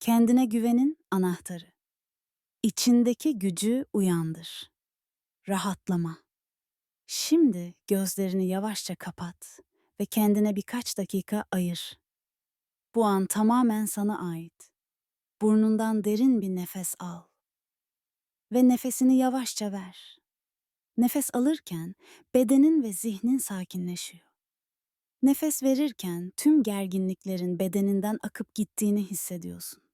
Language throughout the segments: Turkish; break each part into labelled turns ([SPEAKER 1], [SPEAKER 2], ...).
[SPEAKER 1] Kendine güvenin anahtarı. İçindeki gücü uyandır. Rahatlama. Şimdi gözlerini yavaşça kapat ve kendine birkaç dakika ayır. Bu an tamamen sana ait. Burnundan derin bir nefes al. Ve nefesini yavaşça ver. Nefes alırken bedenin ve zihnin sakinleşiyor. Nefes verirken tüm gerginliklerin bedeninden akıp gittiğini hissediyorsun.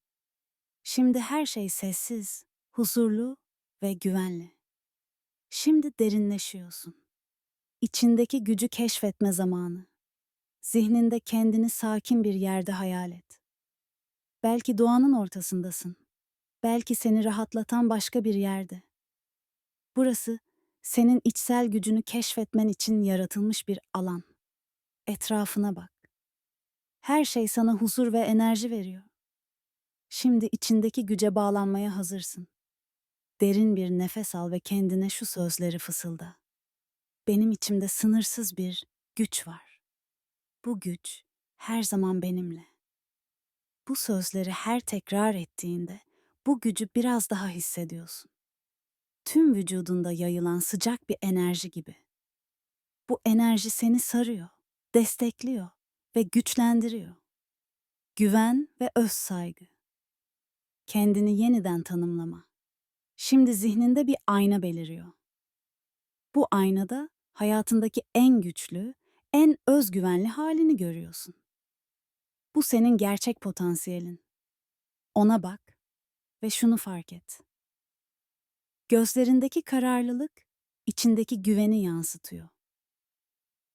[SPEAKER 1] Şimdi her şey sessiz, huzurlu ve güvenli. Şimdi derinleşiyorsun. İçindeki gücü keşfetme zamanı. Zihninde kendini sakin bir yerde hayal et. Belki doğanın ortasındasın. Belki seni rahatlatan başka bir yerde. Burası senin içsel gücünü keşfetmen için yaratılmış bir alan. Etrafına bak. Her şey sana huzur ve enerji veriyor. Şimdi içindeki güce bağlanmaya hazırsın. Derin bir nefes al ve kendine şu sözleri fısılda. Benim içimde sınırsız bir güç var. Bu güç her zaman benimle. Bu sözleri her tekrar ettiğinde bu gücü biraz daha hissediyorsun. Tüm vücudunda yayılan sıcak bir enerji gibi. Bu enerji seni sarıyor, destekliyor ve güçlendiriyor. Güven ve öz saygı. Kendini yeniden tanımlama. Şimdi zihninde bir ayna beliriyor. Bu aynada hayatındaki en güçlü, en özgüvenli halini görüyorsun. Bu senin gerçek potansiyelin. Ona bak ve şunu fark et. Gözlerindeki kararlılık içindeki güveni yansıtıyor.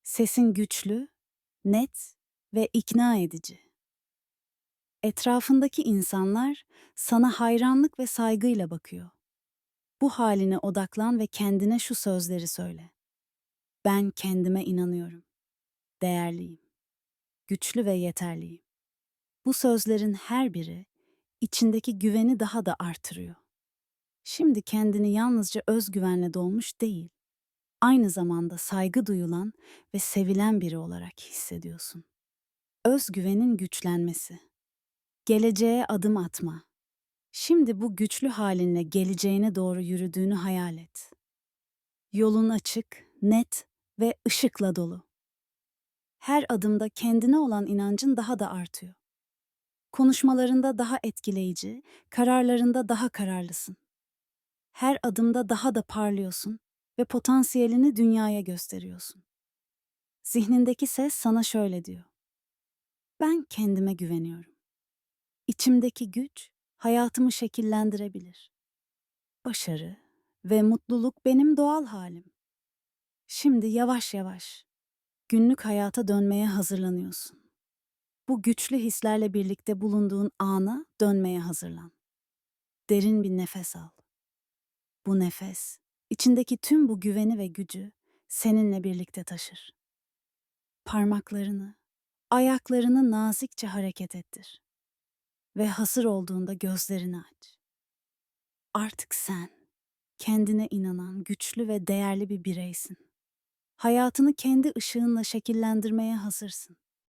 [SPEAKER 1] Sesin güçlü, net ve ikna edici. Etrafındaki insanlar sana hayranlık ve saygıyla bakıyor. Bu haline odaklan ve kendine şu sözleri söyle. Ben kendime inanıyorum. Değerliyim. Güçlü ve yeterliyim. Bu sözlerin her biri içindeki güveni daha da artırıyor. Şimdi kendini yalnızca özgüvenle dolmuş değil, aynı zamanda saygı duyulan ve sevilen biri olarak hissediyorsun. Özgüvenin güçlenmesi. Geleceğe adım atma. Şimdi bu güçlü halinle geleceğine doğru yürüdüğünü hayal et. Yolun açık, net ve ışıkla dolu. Her adımda kendine olan inancın daha da artıyor. Konuşmalarında daha etkileyici, kararlarında daha kararlısın. Her adımda daha da parlıyorsun ve potansiyelini dünyaya gösteriyorsun. Zihnindeki ses sana şöyle diyor. Ben kendime güveniyorum. İçimdeki güç hayatımı şekillendirebilir. Başarı ve mutluluk benim doğal halim. Şimdi yavaş yavaş günlük hayata dönmeye hazırlanıyorsun. Bu güçlü hislerle birlikte bulunduğun ana dönmeye hazırlan. Derin bir nefes al. Bu nefes, içindeki tüm bu güveni ve gücü seninle birlikte taşır. Parmaklarını, ayaklarını nazikçe hareket ettir. Ve hazır olduğunda gözlerini aç. Artık sen, kendine inanan güçlü ve değerli bir bireysin. Hayatını kendi ışığınla şekillendirmeye hazırsın.